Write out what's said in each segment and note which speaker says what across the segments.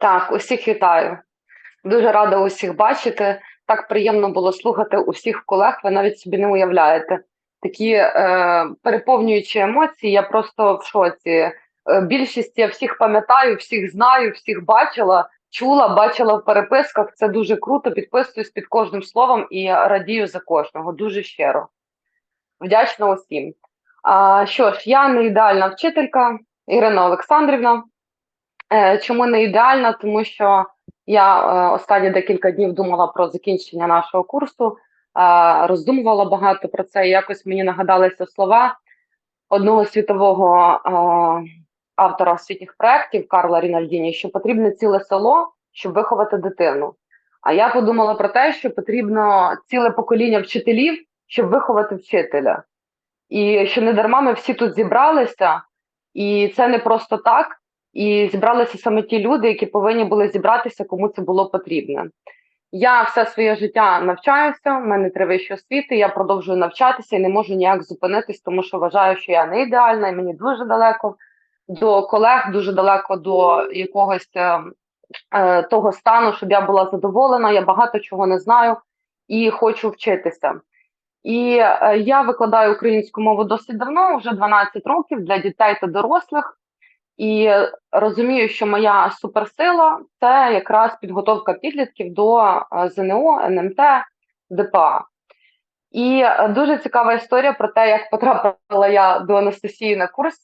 Speaker 1: Так, усіх вітаю. Дуже рада усіх бачити. Так приємно було слухати усіх колег. Ви навіть собі не уявляєте. Такі е, переповнюючі емоції. Я просто в шоці. Е, більшість я всіх пам'ятаю, всіх знаю, всіх бачила, чула, бачила в переписках. Це дуже круто. Підписуюсь під кожним словом і радію за кожного. Дуже щиро. Вдячна усім. А, що ж, я не ідеальна вчителька Ірина Олександрівна. Е, Чому не ідеальна? Тому що я е, останні декілька днів думала про закінчення нашого курсу, е, роздумувала багато про це. І якось мені нагадалися слова одного світового автора освітніх проєктів Карла Рінальдіні, що потрібне ціле село, щоб виховати дитину. А я подумала про те, що потрібно ціле покоління вчителів, щоб виховати вчителя. І що не дарма ми всі тут зібралися, і це не просто так. І зібралися саме ті люди, які повинні були зібратися, кому це було потрібно. Я все своє життя навчаюся, в мене три вищі освіти, я продовжую навчатися і не можу ніяк зупинитись, тому що вважаю, що я не ідеальна, і мені дуже далеко до колег, дуже далеко до якогось е, е, того стану, щоб я була задоволена. Я багато чого не знаю і хочу вчитися. І е, я викладаю українську мову досить давно, вже 12 років для дітей та дорослих. І розумію, що моя суперсила це якраз підготовка підлітків до е, ЗНО, НМТ, ДПА. І е, дуже цікава історія про те, як потрапила я до Анастасії на курс.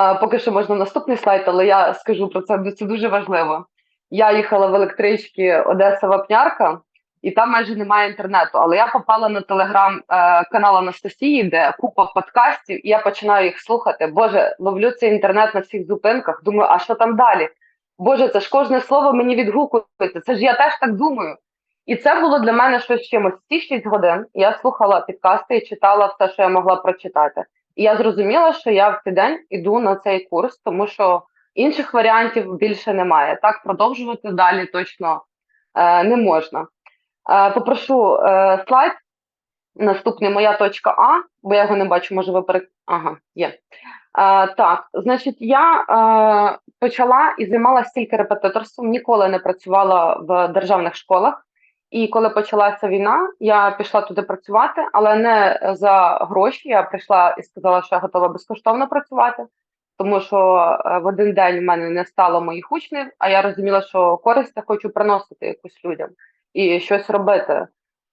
Speaker 1: Е, Поки що можна наступний слайд, але я скажу про це, це дуже важливо. Я їхала в електричці Одеса Вапнярка, і там майже немає інтернету. Але я попала на телеграм-канал Анастасії, де купа подкастів, і я починаю їх слухати. Боже, ловлю цей інтернет на всіх зупинках. Думаю, а що там далі? Боже, це ж кожне слово мені відгукується. Це ж я теж так думаю. І це було для мене щось чимось. Ці 6 годин я слухала підкасти і читала все, що я могла прочитати. І я зрозуміла, що я в цей день іду на цей курс, тому що інших варіантів більше немає. Так продовжувати далі точно е, не можна. Е, попрошу е, слайд. Наступний моя точка А, бо я його не бачу, може ви перек... Ага, є. Е, так, значить, я е, почала і займалася тільки репетиторством, ніколи не працювала в державних школах. І коли почалася війна, я пішла туди працювати, але не за гроші. Я прийшла і сказала, що я готова безкоштовно працювати, тому що в один день в мене не стало моїх учнів, а я розуміла, що користь я хочу приносити якусь людям і щось робити.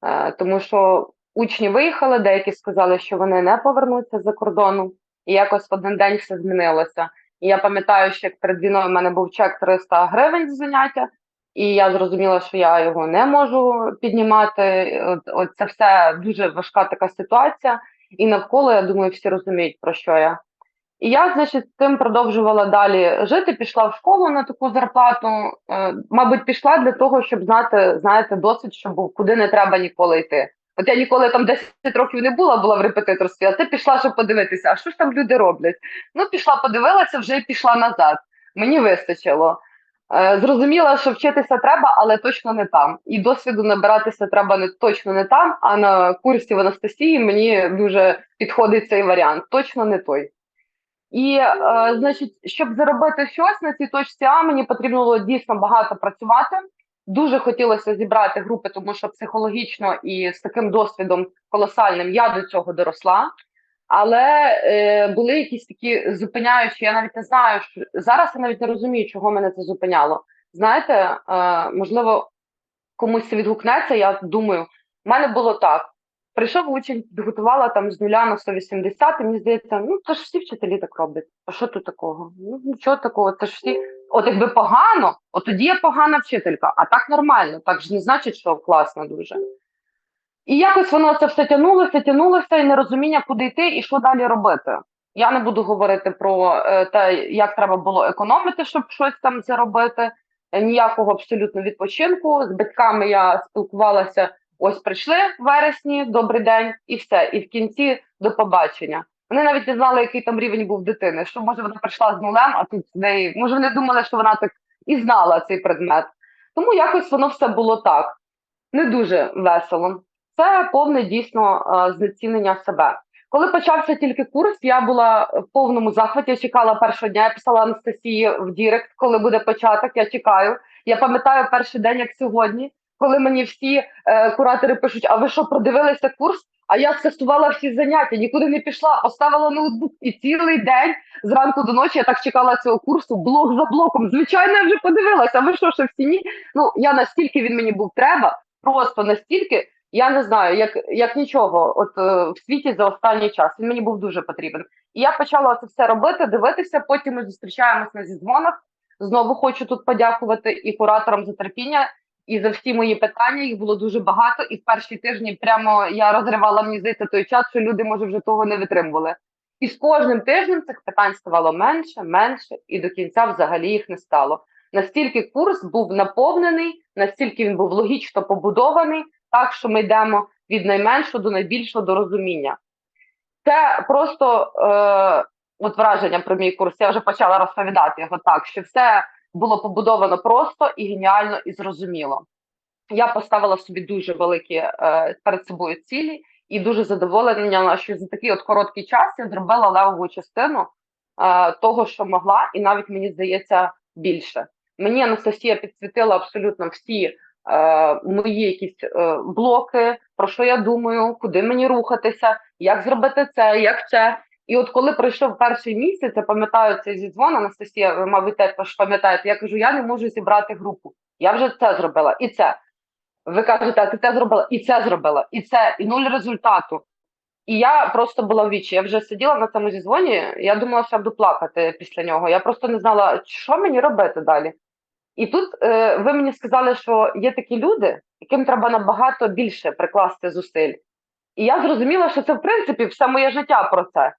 Speaker 1: Е, тому що учні виїхали, деякі сказали, що вони не повернуться за кордону, і якось в один день все змінилося. І я пам'ятаю, що як перед війною в мене був чек 300 гривень з заняття, і я зрозуміла, що я його не можу піднімати. От, от це все дуже важка така ситуація. І навколо я думаю, всі розуміють, про що я. І я, значить, тим продовжувала далі жити. Пішла в школу на таку зарплату. Е, мабуть, пішла для того, щоб знати, знаєте, досвід, що був, куди не треба ніколи йти. От я ніколи там 10 років не була, була в репетиторстві, а ти пішла, щоб подивитися, а що ж там люди роблять. Ну, пішла, подивилася, вже й пішла назад. Мені вистачило. Е, Зрозуміла, що вчитися треба, але точно не там. І досвіду набиратися треба не точно не там, а на курсі в Анастасії мені дуже підходить цей варіант. Точно не той. І, е, значить, щоб заробити щось на цій точці А, мені потрібно було дійсно багато працювати. Дуже хотілося зібрати групи, тому що психологічно і з таким досвідом колосальним я до цього доросла. Але е, були якісь такі зупиняючі, я навіть не знаю, що зараз я навіть не розумію, чого мене це зупиняло. Знаєте, е, можливо, комусь це відгукнеться. Я думаю, в мене було так: прийшов учень, підготувала там з нуля на 180, і мені здається, ну то ж всі вчителі так роблять. А що тут такого? Ну нічого такого, це ж всі. От якби погано, от тоді я погана вчителька, а так нормально, так ж не значить, що класно дуже. І якось воно це все тягнулося, тягнулося, і нерозуміння, куди йти і що далі робити. Я не буду говорити про е, те, як треба було економити, щоб щось там заробити. Е, Ніякого абсолютно відпочинку. З батьками я спілкувалася. Ось прийшли в вересні, добрий день, і все. І в кінці до побачення. Вони навіть не знали, який там рівень був дитини. Що може вона прийшла з нулем, а тут з неї може вони думали, що вона так і знала цей предмет. Тому якось воно все було так. Не дуже весело. Це повне дійсно е, знецінення себе. Коли почався тільки курс, я була в повному захваті. Я чекала першого дня. Я писала Анастасії в Дірект, коли буде початок. Я чекаю. Я пам'ятаю перший день, як сьогодні, коли мені всі е, куратори пишуть: А ви що продивилися курс? А я скасувала всі заняття, нікуди не пішла, поставила ноутбук і цілий день зранку до ночі я так чекала цього курсу блок за блоком. Звичайно, я вже подивилася. а Ви що, що всі ні? Ну я настільки він мені був треба, просто настільки. Я не знаю, як як нічого, от е, в світі за останній час він мені був дуже потрібен. І я почала це все робити, дивитися. Потім ми зустрічаємось на зідзвонах. Знову хочу тут подякувати і кураторам за терпіння, і за всі мої питання. Їх було дуже багато. І в перші тижні прямо я розривала мені той час, що люди може вже того не витримували. І з кожним тижнем цих питань ставало менше, менше, і до кінця взагалі їх не стало. Настільки курс був наповнений, настільки він був логічно побудований, так що ми йдемо від найменшого до найбільшого до розуміння. Це просто е, от враження про мій курс. Я вже почала розповідати його так, що все було побудовано просто і геніально і зрозуміло. Я поставила собі дуже великі е, перед собою цілі і дуже задоволена, що за такий от короткий час я зробила левову частину е, того, що могла, і навіть мені здається більше. Мені Анастасія підсвітила абсолютно всі е, мої якісь е, блоки, про що я думаю, куди мені рухатися, як зробити це, як це. І от коли пройшов перший місяць, я пам'ятаю цей зідзвон, Анастасія, ви, мабуть, теж пам'ятаєте, я кажу, я не можу зібрати групу. Я вже це зробила і це. Ви кажете, ти це зробила, і це зробила, і це, і нуль результату. І я просто була в вічі. Я вже сиділа на цьому зізвоні, я думала, що я буду плакати після нього. Я просто не знала, що мені робити далі. І тут е, ви мені сказали, що є такі люди, яким треба набагато більше прикласти зусиль. І я зрозуміла, що це в принципі все моє життя про це.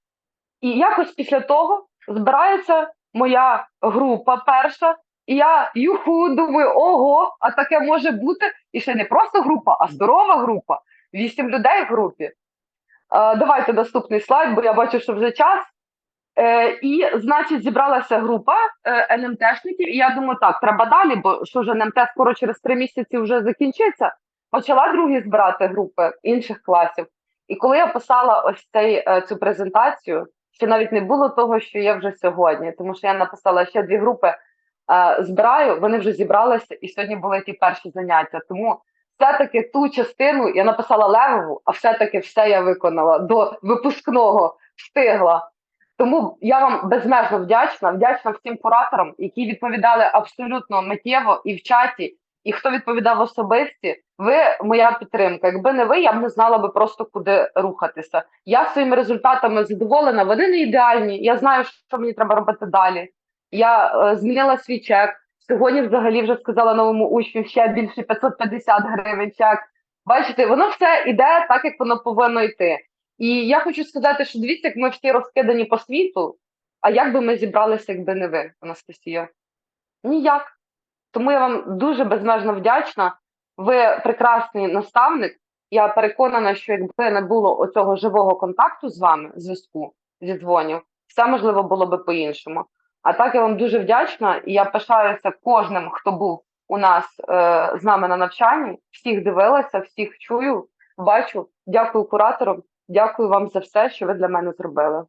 Speaker 1: І якось після того збирається моя група перша, і я юху думаю, ого, а таке може бути. І ще не просто група, а здорова група. Вісім людей в групі. Е, давайте наступний слайд, бо я бачу, що вже час. Е, І, значить, зібралася група е, НМТшників, і я думаю, так, треба далі, бо що ж НМТ скоро через три місяці вже закінчиться. Почала другі збирати групи інших класів. І коли я писала ось цей, е, цю презентацію, ще навіть не було того, що є вже сьогодні, тому що я написала ще дві групи е, збираю, вони вже зібралися, і сьогодні були ті перші заняття. Тому все-таки ту частину я написала левову, а все-таки все я виконала до випускного встигла. Тому я вам безмежно вдячна, вдячна всім кураторам, які відповідали абсолютно миттєво і в чаті, і хто відповідав особисті. Ви моя підтримка. Якби не ви, я б не знала би просто куди рухатися. Я своїми результатами задоволена. Вони не ідеальні. Я знаю, що мені треба робити далі. Я е, змінила свій чек. Сьогодні, взагалі, вже сказала новому учню ще більше 550 гривень чек. Бачите, воно все йде так, як воно повинно йти. І я хочу сказати, що дивіться, як ми всі розкидані по світу. А як би ми зібралися, якби не ви, Анастасія? Ніяк. Тому я вам дуже безмежно вдячна. Ви прекрасний наставник. Я переконана, що якби не було оцього живого контакту з вами, зв'язку зі дзвонів, все можливо було би по-іншому. А так я вам дуже вдячна, і я пишаюся кожним, хто був у нас е, з нами на навчанні. Всіх дивилася, всіх чую, бачу. Дякую кураторам, дякую вам за все, що ви для мене зробили.